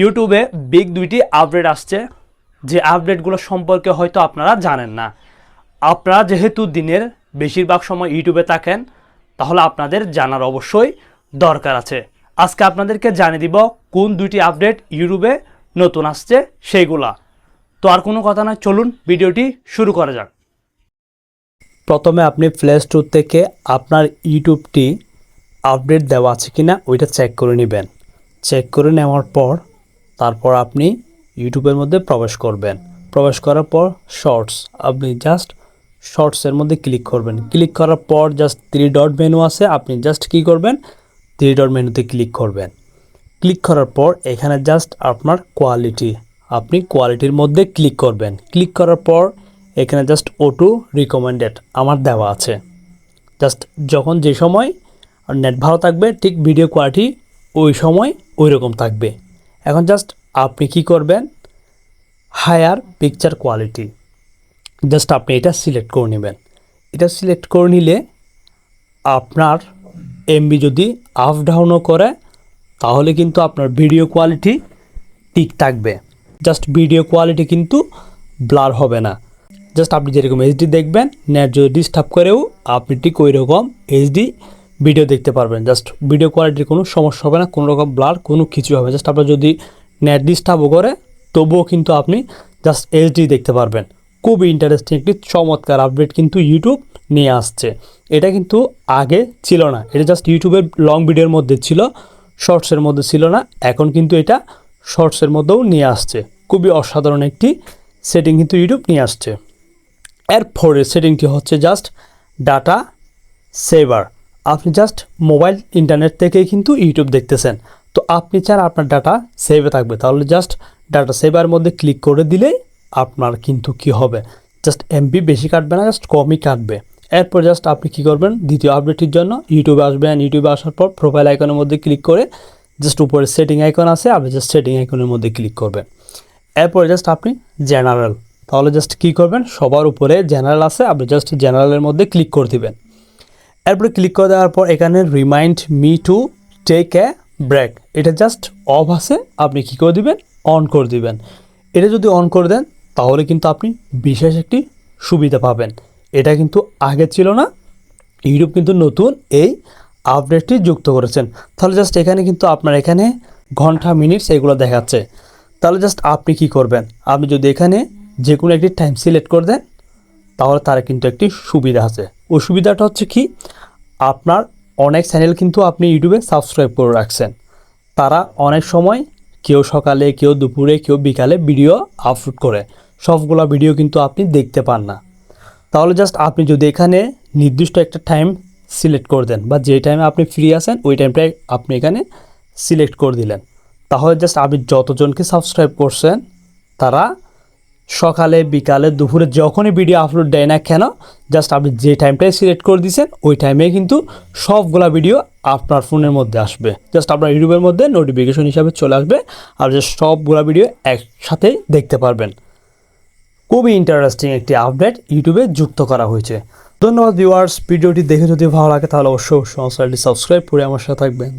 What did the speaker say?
ইউটিউবে বিগ দুইটি আপডেট আসছে। যে আপডেটগুলো সম্পর্কে হয়তো আপনারা জানেন না। আপনারা যেহেতু দিনের বেশিরভাগ সময় ইউটিউবে থাকেন, তাহলে আপনাদের জানার অবশ্যই দরকার আছে। আজকে আপনাদেরকে জানিয়ে দিব কোন দুইটি আপডেট ইউটিউবে নতুন আসছে সেইগুলা। তো আর কোনো কথা নয়, চলুন ভিডিওটি শুরু করা যাক। প্রথমে আপনি প্লে স্টোর থেকে আপনার ইউটিউবটি আপডেট দেওয়া আছে কি না ওইটা চেক করে নেবেন। চেক করে নেওয়ার পর তারপর আপনি ইউটিউবের মধ্যে প্রবেশ করবেন। প্রবেশ করার পর শর্টস আপনি জাস্ট শর্টসের মধ্যে ক্লিক করবেন। ক্লিক করার পর জাস্ট থ্রি ডট মেনু আছে। আপনি জাস্ট কী করবেন? থ্রি ডট মেনুতে ক্লিক করবেন। ক্লিক করার পর এখানে জাস্ট আপনার কোয়ালিটি আপনি কোয়ালিটির মধ্যে ক্লিক করবেন। ক্লিক করার পর এখানে জাস্ট ওটু রিকমেন্ডেড আমার দেওয়া আছে। জাস্ট যখন যে সময় নেট ভালো থাকবে, ঠিক ভিডিও কোয়ালিটি ওই সময় ওই রকম থাকবে। এখন জাস্ট আপনি কি করবেন? হায়ার পিকচার কোয়ালিটি জাস্ট আপনি এটা সিলেক্ট করে নেবেন। এটা সিলেক্ট করে নিলে আপনার এমবি যদি আপ ডাউনও করে, তাহলে কিন্তু আপনার ভিডিও কোয়ালিটি ঠিক থাকবে। জাস্ট ভিডিও কোয়ালিটি কিন্তু ব্লার হবে না। জাস্ট আপনি যেরকম এইচডি দেখবেন নেট যদি ডিস্টার্ব করেও, আপনি ঠিক ওই রকম এইচডি ভিডিও দেখতে পারবেন। জাস্ট ভিডিও কোয়ালিটির কোনো সমস্যা হবে না, কোনো রকম ব্লার কোনো কিছু হবে জাস্ট আপনার যদি নেট ডিস্টার্বও করে, তবুও কিন্তু আপনি জাস্ট এইচডি দেখতে পারবেন। খুবই ইন্টারেস্টিং একটি চমৎকার আপডেট কিন্তু ইউটিউব নিয়ে আসছে। এটা কিন্তু আগে ছিল না। এটা জাস্ট ইউটিউবের লং ভিডিওর মধ্যে ছিল শর্টসের মধ্যে ছিল না। এখন কিন্তু এটা শর্টসের মধ্যেও নিয়ে আসছে। খুবই অসাধারণ একটি সেটিং কিন্তু ইউটিউব নিয়ে আসছে। এর পরের সেটিংটি হচ্ছে জাস্ট ডাটা সেভার আপনি জাস্ট মোবাইল ইন্টারনেট থেকেই কিন্তু ইউটিউব দেখতেছেন। তো আপনি চান আপনার ডাটা সেভে থাকবে। তাহলে জাস্ট ডাটা সেভার মধ্যে ক্লিক করে দিলেই আপনার কিন্তু কি হবে? জাস্ট এমবি বেশি কাটবে না জাস্ট কমই কাটবে। এরপর জাস্ট আপনি কি করবেন? দ্বিতীয় আপডেটটির জন্য ইউটিউবে আসবেন। ইউটিউবে আসার পর প্রোফাইল আইকনের মধ্যে ক্লিক করে জাস্ট উপরে সেটিং আইকন আছে, আপনি জাস্ট সেটিং আইকনের মধ্যে ক্লিক করবেন। এরপর জাস্ট আপনি জেনারেল তাহলে জাস্ট কী করবেন? সবার উপরে জেনারেল আছে, আপনি জাস্ট জেনারেলের মধ্যে ক্লিক করে দিবেন। এরপরে ক্লিক করে দেওয়ার পর এখানে remind me to take a break এটা জাস্ট অফ আছে, আপনি কী করে দিবেন? অন করে দিবেন। এটা যদি অন করে দেন, তাহলে কিন্তু আপনি বিশেষ একটি সুবিধা পাবেন। এটা কিন্তু আগে ছিল না। ইউটিউব কিন্তু নতুন এই আপডেটটি যুক্ত করেছেন। তাহলে জাস্ট এখানে কিন্তু আপনার এখানে ঘণ্টা মিনিটস এগুলো দেখাচ্ছে। তাহলে জাস্ট আপনি কি করবেন? আপনি যদি এখানে যে কোনো একটি টাইম সিলেক্ট করে দেন, তাহলে তার কিন্তু একটি সুবিধা আছে। ওই সুবিধাটা হচ্ছে কি, আপনার অনেক চ্যানেল কিন্তু আপনি ইউটিউবে সাবস্ক্রাইব করে রাখছেন। তারা অনেক সময় কেউ সকালে, কেউ দুপুরে, কেউ বিকালে ভিডিও আপলোড করে। সবগুলো ভিডিও কিন্তু আপনি দেখতে পান না। তাহলে জাস্ট আপনি যদি এখানে নির্দিষ্ট একটা টাইম সিলেক্ট করে দেন বা যে টাইমে আপনি ফ্রি আছেন, ওই টাইমটাই আপনি এখানে সিলেক্ট করে দিলেন। তাহলে জাস্ট আপনি যতজনকে সাবস্ক্রাইব করছেন, তারা সকালে, বিকালে, দুপুরে যখনই ভিডিও আপলোড দেয় না কেন জাস্ট আপনি যে টাইমটাই সিলেক্ট করে দিয়েছেন ওই টাইমে কিন্তু সবগুলা ভিডিও আপনার ফোনের মধ্যে আসবে। জাস্ট আপনার ইউটিউবের মধ্যে নোটিফিকেশন হিসাবে চলে আসবে আর জাস্ট সবগুলা ভিডিও একসাথেই দেখতে পারবেন। খুবই ইন্টারেস্টিং একটি আপডেট ইউটিউবে যুক্ত করা হয়েছে। ধন্যবাদ ভিউয়ার্স ভিডিওটি দেখে যদি ভালো লাগে তাহলে অবশ্যই অবশ্যই সাবস্ক্রাইব করে আমার সাথে থাকবেন।